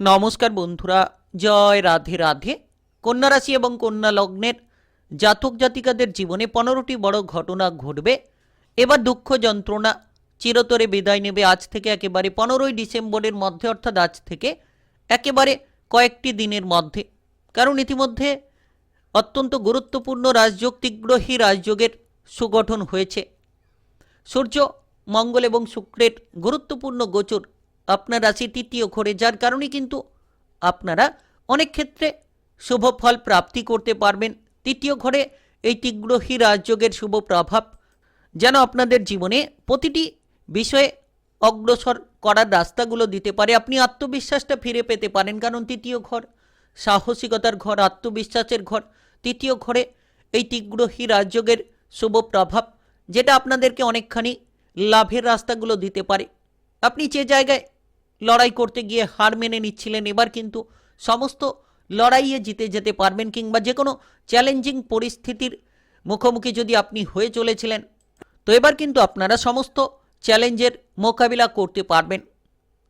নমস্কার বন্ধুরা, জয় রাধে রাধে। কন্যা রাশি এবং কন্যা লগ্নের জাতক জাতিকাদের জীবনে পনেরোটি বড় ঘটনা ঘটবে। এবার দুঃখ যন্ত্রণা চিরতরে বিদায় নেবে আজ থেকে একেবারে পনেরোই ডিসেম্বরের মধ্যে, অর্থাৎ আজ থেকে একেবারে কয়েকটি দিনের মধ্যে। কারণ ইতিমধ্যে অত্যন্ত গুরুত্বপূর্ণ রাজযোগ তিগ্রহী রাজযোগের সুগঠন হয়েছে। সূর্য, মঙ্গল এবং শুক্রের গুরুত্বপূর্ণ গোচর আপনার রাশি তৃতীয় ঘরে, যার কারণে কিন্তু আপনারা অনেক ক্ষেত্রে শুভ ফল প্রাপ্তি করতে পারবেন। তৃতীয় ঘরে এই তিগ্রহী রাজযোগের শুভ প্রভাব যেন আপনাদের জীবনে প্রতিটি বিষয়ে অগ্রসর করার রাস্তাগুলো দিতে পারে। আপনি আত্মবিশ্বাসটা ফিরে পেতে পারেন, কারণ তৃতীয় ঘর সাহসিকতার ঘর, আত্মবিশ্বাসের ঘর। তৃতীয় ঘরে এই তিগ্রহী রাজযোগের শুভ প্রভাব যেটা আপনাদেরকে অনেকখানি লাভের রাস্তাগুলো দিতে পারে। আপনি যে জায়গায় লড়াই করতে গিয়ে হার মেনে নিচ্ছিলেন। এবার কিন্তু সমস্ত লড়াইয়ে জিতে যেতে পারবেন কিংবা যে কোনো চ্যালেঞ্জিং পরিস্থিতির মুখোমুখি যদি আপনি হয়ে চলেছিলেন, তো এবার কিন্তু আপনারা সমস্ত চ্যালেঞ্জের মোকাবিলা করতে পারবেন।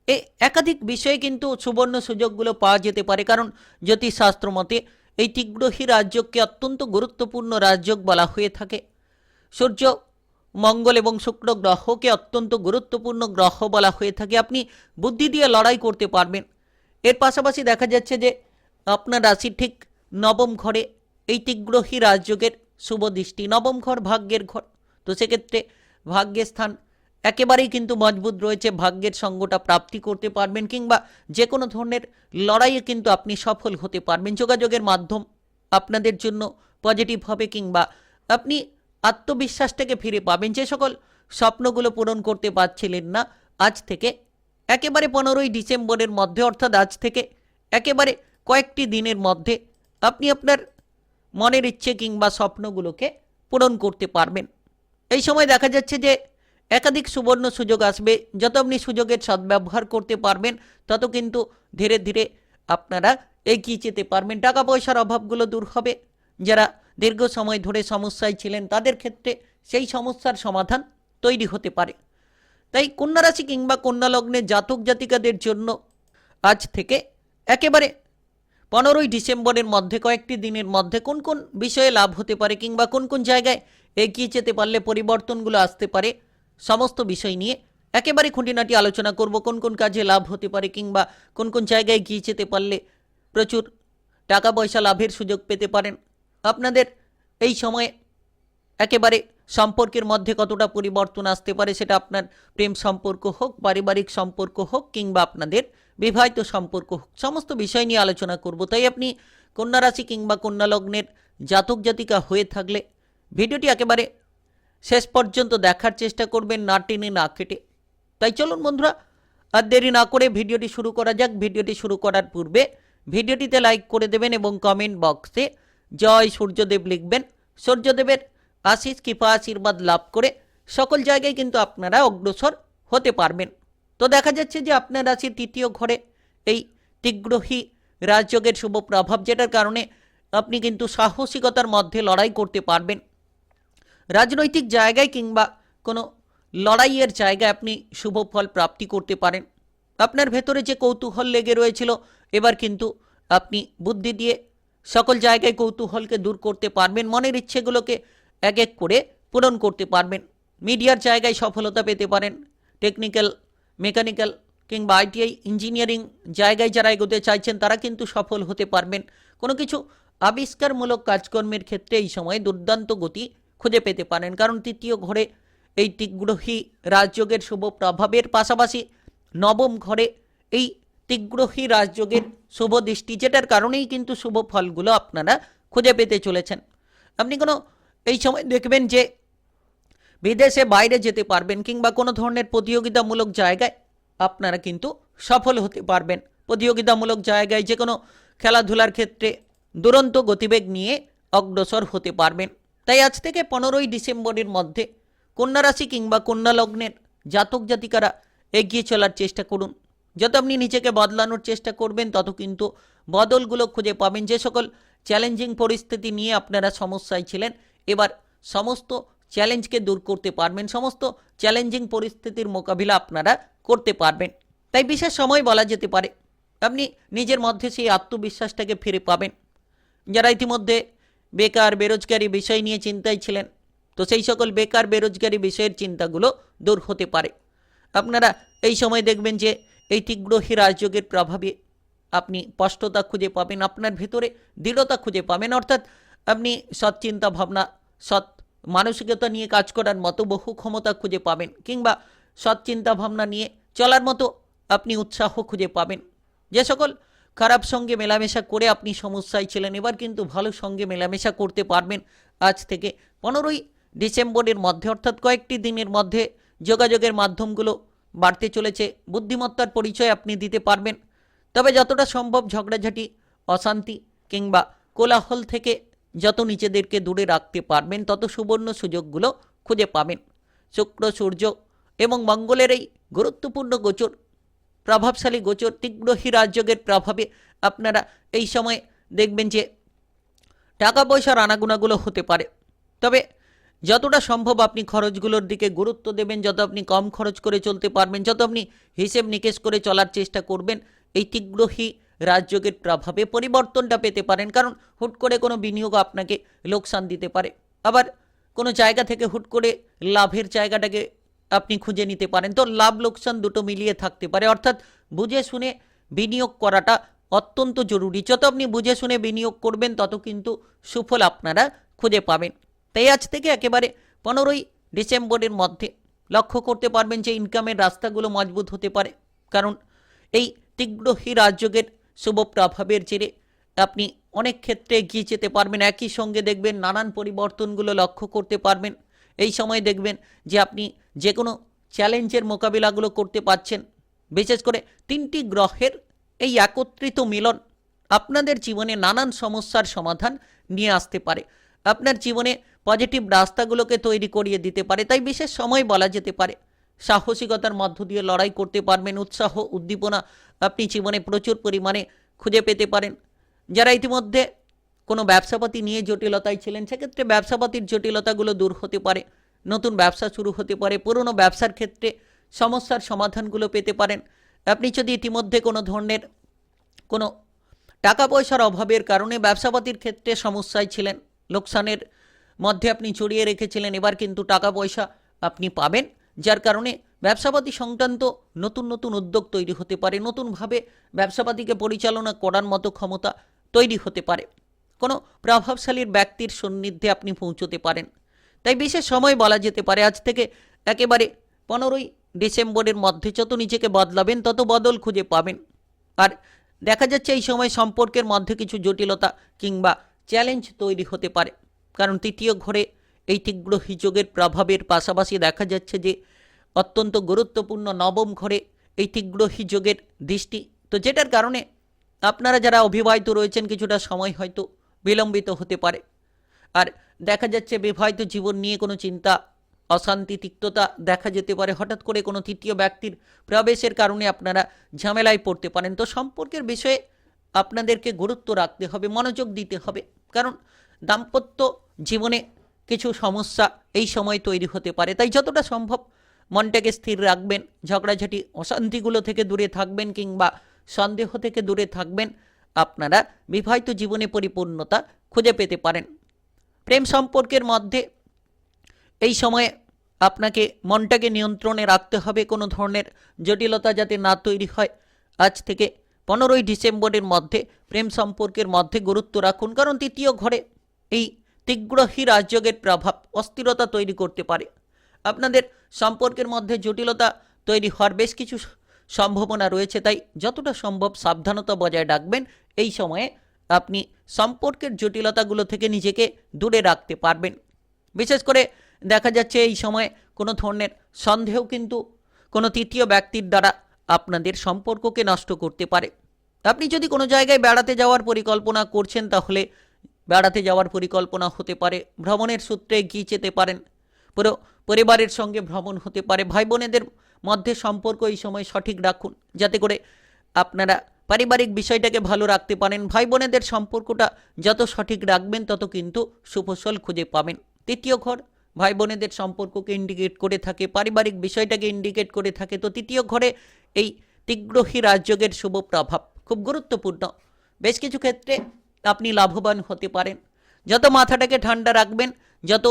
এ একাধিক বিষয়ে কিন্তু সুবর্ণ সুযোগগুলো পাওয়া যেতে পারে, কারণ জ্যোতিষশাস্ত্র মতে এই তিগ্রহী রাজযোগকে অত্যন্ত গুরুত্বপূর্ণ রাজযোগ বলা হয়ে থাকে। সূর্য মঙ্গল এবং শুক্র গ্রহকে অত্যন্ত গুরুত্বপূর্ণ গ্রহ বলা হয়ে থাকে। আপনি বুদ্ধি দিয়ে লড়াই করতে পারবেন। এর পাশাপাশি দেখা যাচ্ছে যে আপনার রাশির ঠিক নবম ঘরে এই তিগ্রহী রাজযোগের শুভ দৃষ্টি, নবম ঘর ভাগ্যের ঘর। তো সেক্ষেত্রে ভাগ্যের স্থান একেবারেই কিন্তু মজবুত রয়েছে। ভাগ্যের সঙ্গটা প্রাপ্তি করতে পারবেন কিংবা যে কোনো ধরনের লড়াইয়ে কিন্তু আপনি সফল হতে পারবেন। যোগাযোগের মাধ্যম আপনাদের জন্য পজিটিভ হবে কিংবা আপনি আত্মবিশ্বাসটাকে ফিরে পাবেন। যে সকল স্বপ্নগুলো পূরণ করতে পারছিলেন না, আজ থেকে একেবারে পনেরোই ডিসেম্বরের মধ্যে, অর্থাৎ আজ থেকে একেবারে কয়েকটি দিনের মধ্যে আপনি আপনার মনের ইচ্ছে কিংবা স্বপ্নগুলোকে পূরণ করতে পারবেন। এই সময় দেখা যাচ্ছে যে একাধিক সুবর্ণ সুযোগ আসবে। যত আপনি সুযোগের সদ্ব্যবহার করতে পারবেন, তত কিন্তু ধীরে ধীরে আপনারা এগিয়ে যেতে পারবেন। টাকা পয়সার অভাবগুলো দূর হবে। যারা দীর্ঘ সময় ধরে সমস্যায় ছিলেন, তাদের ক্ষেত্রে সেই সমস্যার সমাধান তৈরি হতে পারে। তাই কন্যা রাশি কিংবা কন্যা লগ্নের জাতক জাতিকাদের জন্য আজ থেকে একেবারে পনেরোই ডিসেম্বরের মধ্যে, কয়েকটি দিনের মধ্যে কোন কোন বিষয়ে লাভ হতে পারে কিংবা কোন কোন জায়গায় এগিয়ে যেতে পারলে পরিবর্তনগুলো আসতে পারে, সমস্ত বিষয় নিয়ে একেবারে খুঁটিনাটি আলোচনা করব, কোন কোন কাজে লাভ হতে পারে কিংবা কোন কোন জায়গায় গিয়ে যেতে পারলে প্রচুর টাকা পয়সা লাভের সুযোগ পেতে পারেন। আপনাদের এই সময়ে একেবারে সম্পর্কের মধ্যে কতটা পরিবর্তন আসতে পারে সেটা আপনার প্রেম সম্পর্ক হোক, পারিবারিক সম্পর্ক হোক কিংবা আপনাদের বিবাহিত সম্পর্ক হোক, সমস্ত বিষয় নিয়ে আলোচনা করব। তাই আপনি কন্যা রাশি কিংবা কন্যা লগ্নের জাতক জাতিকা হয়ে থাকলে ভিডিওটি একেবারে শেষ পর্যন্ত দেখার চেষ্টা করবেন, না টেনে, না কেটে তাই চলুন বন্ধুরা, আর দেরি না করে ভিডিওটি শুরু করা যাক। ভিডিওটি শুরু করার পূর্বে ভিডিওটিতে লাইক করে দেবেন এবং কমেন্ট বক্সে জয় সূর্যদেব লিখবেন। সূর্যদেবের আশিস কৃপা, আশীর্বাদ লাভ করে সকল জায়গায় কিন্তু আপনারা অগ্রসর হতে পারবেন। তো দেখা যাচ্ছে যে আপনার রাশির তৃতীয় ঘরে এই তিগ্রহী রাজযোগের শুভ প্রভাব, যেটার কারণে আপনি কিন্তু সাহসিকতার মধ্যে লড়াই করতে পারবেন। রাজনৈতিক জায়গায় কিংবা কোনো লড়াইয়ের জায়গায় আপনি শুভ ফল প্রাপ্তি করতে পারেন। আপনার ভেতরে যে কৌতূহল লেগে রয়েছিল, এবার কিন্তু আপনি বুদ্ধি দিয়ে সকল জায়গায় কৌতূহলকে দূর করতে পারবেন, মনের ইচ্ছেগুলোকে এক এক করে পূরণ করতে পারবেন। মিডিয়ার জায়গায় সফলতা পেতে পারেন। টেকনিক্যাল, মেকানিক্যাল কিংবা আইটিআই ইঞ্জিনিয়ারিং জায়গায় যারা এগোতে চাইছেন, তারা কিন্তু সফল হতে পারবেন। কোনো কিছু আবিষ্কারমূলক কাজকর্মের ক্ষেত্রে এই সময় দুর্দান্ত গতি খুঁজে পেতে পারেন। কারণ তৃতীয় ঘরে এই তিগ্রহী রাজযোগের শুভ প্রভাবের পাশাপাশি নবম ঘরে এই তিগ্রহী রাজযোগের শুভ দৃষ্টি, যেটার কারণেই কিন্তু শুভ ফলগুলো আপনারা খুঁজে পেতে চলেছেন। আপনি কোনো এই সময় দেখবেন যে বিদেশে বাইরে যেতে পারবেন কিংবা কোনো ধরনের প্রতিযোগিতামূলক জায়গায় আপনারা কিন্তু সফল হতে পারবেন। প্রতিযোগিতামূলক জায়গায় যে কোনো খেলাধুলার ক্ষেত্রে দুরন্ত গতিবেগ নিয়ে অগ্রসর হতে পারবেন। তাই আজ থেকে পনেরোই ডিসেম্বরের মধ্যে কন্যা রাশি কিংবা কন্যা লগ্নের জাতক জাতিকারা এগিয়ে চলার চেষ্টা করুন। যত আপনি নিজেকে বদলানোর চেষ্টা করবেন, তত কিন্তু বদলগুলো খুঁজে পাবেন। যে সকল চ্যালেঞ্জিং পরিস্থিতি নিয়ে আপনারা সমস্যায় ছিলেন, এবার সমস্ত চ্যালেঞ্জকে দূর করতে পারবেন। সমস্ত চ্যালেঞ্জিং পরিস্থিতির মোকাবিলা আপনারা করতে পারবেন। তাই বিশেষ সময় বলা যেতে পারে, আপনি নিজের মধ্যে সেই আত্মবিশ্বাসটাকে ফিরে পাবেন। যারা ইতিমধ্যে বেকার বেরোজগারি বিষয় নিয়ে চিন্তায় ছিলেন, তো সেই সকল বেকার বেরোজগারি বিষয়ের চিন্তাগুলো দূর হতে পারে। আপনারা এই সময় দেখবেন যে এই তীব্রহী রাজযোগের প্রভাবে আপনি স্পষ্টতা খুঁজে পাবেন, আপনার ভিতরে দৃঢ়তা খুঁজে পাবেন। অর্থাৎ আপনি সৎ চিন্তা ভাবনা, সৎ মানসিকতা নিয়ে কাজ করার মতো বহু ক্ষমতা খুঁজে পাবেন কিংবা সৎ চিন্তা ভাবনা নিয়ে চলার মতো আপনি উৎসাহ খুঁজে পাবেন। যে সকল খারাপ সঙ্গে মেলামেশা করে আপনি সমস্যায় ছিলেন, এবার কিন্তু ভালো সঙ্গে মেলামেশা করতে পারবেন আজ থেকে পনেরোই ডিসেম্বরের মধ্যে, অর্থাৎ কয়েকটি দিনের মধ্যে যোগাযোগের মাধ্যমগুলো বাড়তে চলেছে। বুদ্ধিমত্তার পরিচয় আপনি দিতে পারবেন। তবে যতটা সম্ভব ঝগড়াঝাটি, অশান্তি কিংবা কোলাহল থেকে যত নিজেদেরকে দূরে রাখতে পারবেন, তত সুবর্ণ সুযোগগুলো খুঁজে পাবেন। শুক্র, সূর্য এবং মঙ্গলের এই গুরুত্বপূর্ণ গোচর, প্রভাবশালী গোচর, তীব্র হীরাযোগের প্রভাবে আপনারা এই সময় দেখবেন যে টাকা পয়সার আনাগোনাগুলো হতে পারে। তবে যতটা সম্ভব আপনি খরচগুলোর দিকে গুরুত্ব দেবেন, যত আপনি কম খরচ করে চলতে পারবেন, যত আপনি হিসেব নিকেশ করে চলার চেষ্টা করবেন, এই তীব্রহী রাজযোগের প্রভাবে পরিবর্তনটা পেতে পারেন। কারণ হুট করে কোনো বিনিয়োগ আপনাকে লোকসান দিতে পারে। আবার কোনো জায়গা থেকে হুট করে লাভের জায়গাটাকে আপনি খুঁজে নিতে পারেন। তো লাভ লোকসান দুটো মিলিয়ে থাকতে পারে। অর্থাৎ বুঝে শুনে বিনিয়োগ করাটা অত্যন্ত জরুরি। যত আপনি বুঝে শুনে বিনিয়োগ করবেন, তত কিন্তু সুফল আপনারা খুঁজে পাবেন। তাই আজ থেকে একেবারে পনেরোই ডিসেম্বরের মধ্যে লক্ষ্য করতে পারবেন যে ইনকামের রাস্তাগুলো মজবুত হতে পারে। কারণ এই তীব্র রাজযোগের শুভ প্রভাবের জেরে আপনি অনেক ক্ষেত্রে এগিয়ে যেতে পারবেন। একই সঙ্গে দেখবেন নানান পরিবর্তনগুলো লক্ষ্য করতে পারবেন। এই সময় দেখবেন যে আপনি যে কোনো চ্যালেঞ্জের মোকাবিলাগুলো করতে পারছেন। বিশেষ করে তিনটি গ্রহের এই একত্রিত মিলন আপনাদের জীবনে নানান সমস্যার সমাধান নিয়ে আসতে পারে। আপনার জীবনে পজিটিভ রাস্তাগুলোকে তৈরি করিয়ে দিতে পারে, তাই বিশেষ সময় বলা যেতে পারে। সাহসিকতার মধ্য দিয়ে লড়াই করতে পারবেন, উৎসাহ, উদ্দীপনা আপনি জীবনে প্রচুর পরিমাণে খুঁজে পেতে পারেন। যারা ইতিমধ্যে কোনো ব্যবসাপাতি নিয়ে জটিলতায় ছিলেন, সেক্ষেত্রে ব্যবসাপাতির জটিলতাগুলো দূর হতে পারে, নতুন ব্যবসা শুরু হতে পারে, পুরনো ব্যবসার ক্ষেত্রে সমস্যার সমাধানগুলো পেতে পারেন। আপনি যদি ইতিমধ্যে কোনো ধরনের কোনো টাকা পয়সার অভাবের কারণে ব্যবসাপাতির ক্ষেত্রে সমস্যায় ছিলেন, লোকসানের মধ্যে আপনি জড়িয়ে রেখেছিলেন, এবার কিন্তু টাকা পয়সা আপনি পাবেন, যার কারণে ব্যবসাপাতি সংক্রান্ত নতুন নতুন উদ্যোগ তৈরি হতে পারে, নতুনভাবে ব্যবসাপাতিকে পরিচালনা করার মতো ক্ষমতা তৈরি হতে পারে। কোনো প্রভাবশালীর ব্যক্তির সান্নিধ্যে আপনি পৌঁছতে পারেন। তাই বিশেষ সময় বলা যেতে পারে, আজ থেকে একেবারে পনেরোই ডিসেম্বরের মধ্যে যত নিজেকে বদলাবেন, তত বদল খুঁজে পাবেন। আর দেখা যাচ্ছে এই সময় সম্পর্কের মধ্যে কিছু জটিলতা কিংবা চ্যালেঞ্জ তৈরি হতে পারে। কারণ তৃতীয় ঘরে এই তীব্র হিযোগের প্রভাবের পাশাপাশি দেখা যাচ্ছে যে অত্যন্ত গুরুত্বপূর্ণ নবম ঘরে এই তীব্র হিযোগের দৃষ্টি। তো যেটার কারণে আপনারা যারা অবিবাহিত রয়েছেন, কিছুটা সময় হয়তো বিলম্বিত হতে পারে। আর দেখা যাচ্ছে বিবাহিত জীবন নিয়ে কোনো চিন্তা, অশান্তি, তিক্ততা দেখা যেতে পারে। হঠাৎ করে কোনো তৃতীয় ব্যক্তির প্রবেশের কারণে আপনারা ঝামেলায় পড়তে পারেন। তো সম্পর্কের বিষয়ে আপনাদেরকে গুরুত্ব রাখতে হবে, মনোযোগ দিতে হবে। কারণ দাম্পত্য জীবনে কিছু সমস্যা এই সময় তৈরি হতে পারে। তাই যতটা সম্ভব মনটাকে স্থির রাখবেন, ঝগড়াঝাটি, অশান্তিগুলো থেকে দূরে থাকবেন কিংবা সন্দেহ থেকে দূরে থাকবেন, আপনারা বিবাহিত জীবনে পরিপূর্ণতা খুঁজে পেতে পারেন। প্রেম সম্পর্কের মধ্যে এই সময়ে আপনাকে মনটাকে নিয়ন্ত্রণে রাখতে হবে কোনো ধরনের জটিলতা যাতে না তৈরি হয়। আজ থেকে পনেরোই ডিসেম্বরের মধ্যে প্রেম সম্পর্কের মধ্যে গুরুত্ব রাখুন। কারণ তৃতীয় ঘরে এই তীব্রহী রাজযোগের প্রভাব অস্থিরতা তৈরি করতে পারে। আপনাদের সম্পর্কের মধ্যে জটিলতা তৈরি হওয়ার বেশ কিছু সম্ভাবনা রয়েছে, তাই যতটা সম্ভব সাবধানতা বজায় রাখবেন। এই সময়ে আপনি সম্পর্কের জটিলতাগুলো থেকে নিজেকে দূরে রাখতে পারবেন। বিশেষ করে দেখা যাচ্ছে এই সময়ে কোনো ধরনের সন্দেহ কিন্তু কোনো তৃতীয় ব্যক্তির দ্বারা আপনাদের সম্পর্ককে নষ্ট করতে পারে। আপনি যদি কোনো জায়গায় বেড়াতে যাওয়ার পরিকল্পনা করছেন, তাহলে বেড়াতে যাওয়ার পরিকল্পনা হতে পারে, ভ্রমণের সূত্রে গিয়ে যেতে পারেন। পুরো পরিবারের সঙ্গে ভ্রমণ হতে পারে। ভাই বোনেদের মধ্যে সম্পর্ক এই সময় সঠিক রাখুন, যাতে করে আপনারা পারিবারিক বিষয়টাকে ভালো রাখতে পারেন। ভাই বোনেদের সম্পর্কটা যত সঠিক রাখবেন, তত কিন্তু সুফসল খুঁজে পাবেন। তৃতীয় ঘর ভাই বোনেদের সম্পর্ককে ইন্ডিকেট করে থাকে, পারিবারিক বিষয়টাকে ইন্ডিকেট করে থাকে। তো তৃতীয় ঘরে এই তীব্রহী রাজযোগের শুভ প্রভাব খুব গুরুত্বপূর্ণ। বেশ কিছু ক্ষেত্রে আপনি লাভবান হতে পারেন। যত মাথাটাকে ঠান্ডা রাখবেন, যত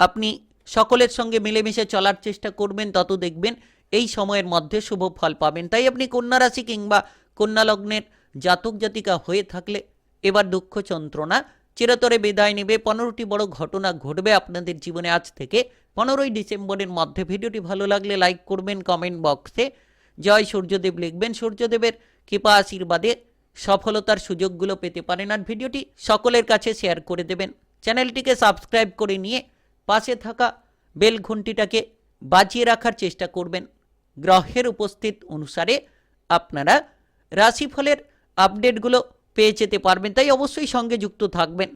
আপনি সকলের সঙ্গে মিলেমিশে চলার চেষ্টা করবেন, তত দেখবেন এই সময়ের মধ্যে শুভ ফল পাবেন। তাই আপনি কন্যা রাশি কিংবা কন্যা লগ্নের জাতক জাতিকা হয়ে থাকলে এবার দুঃখ যন্ত্রণা চিরতরে বিদায় নেবে। পনেরোটি বড় ঘটনা ঘটবে আপনাদের জীবনে আজ থেকে। পনেরোই ডিসেম্বরের মধ্যে ভিডিওটি ভালো লাগলে লাইক করবেন, কমেন্ট বক্সে জয় সূর্যদেব লিখবেন। সূর্যদেবের কৃপা আশীর্বাদে সফলতার সুযোগগুলো পেতে পারেন আর ভিডিওটি সকলের কাছে শেয়ার করে দেবেন। চ্যানেলটিকে সাবস্ক্রাইব করে নিয়ে পাশে থাকা বেল ঘন্টিটাকে বাজিয়ে রাখার চেষ্টা করবেন। গ্রহের উপস্থিত অনুসারে আপনারা রাশিফলের আপডেটগুলো পেয়ে যেতে পারবেন, তাই অবশ্যই সঙ্গে যুক্ত থাকবেন।